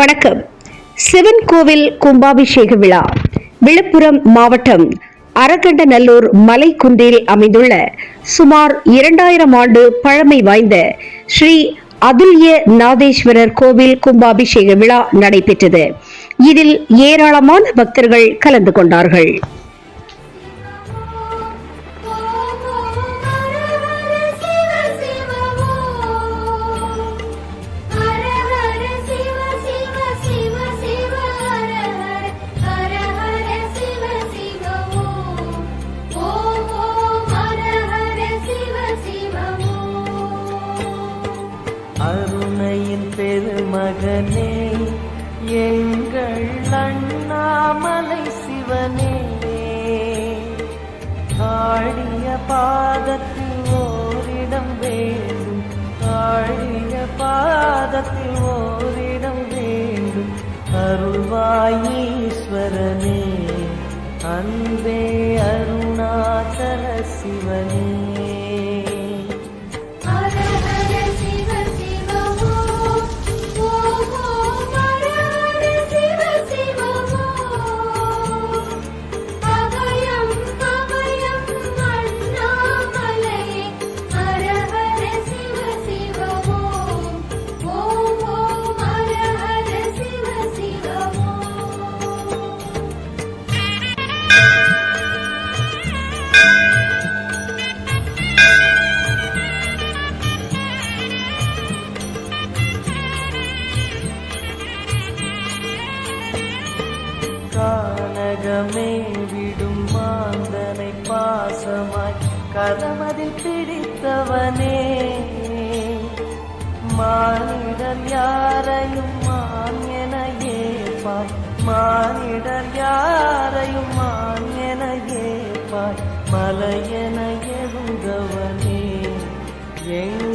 வணக்கம். சிவன் கோவில் கும்பாபிஷேக விழா விழுப்புரம் மாவட்டம் அரகண்டநல்லூர் மலைக்குன்றில் அமைந்துள்ள சுமார் இரண்டாயிரம் ஆண்டு பழமை வாய்ந்த ஸ்ரீ அதுல்ய நாதேஸ்வரர் கோவில் கும்பாபிஷேக விழா நடைபெற்றது. இதில் ஏராளமான பக்தர்கள் கலந்து கொண்டார்கள். அருணையின் பெருமகனே எங்கள் அண்ணாமலை சிவனே. ஆழிய பாதத்தில் ஓரிடம் வேண்டும் ஆழிய பாதத்தில் ஓரிடம் வேண்டும். அருள்வாயீஸ்வரனே அன்பே அருள். நெஞ்சமே விடும் மாந்தனை பாசமாய் கதமதில் பிடித்தவனே. மானிடர் யாரையும் மான் என ஏப்பாய் மானிடர் யாரையும் மான் என ஏப்பாய் எழுந்தவனே எங்க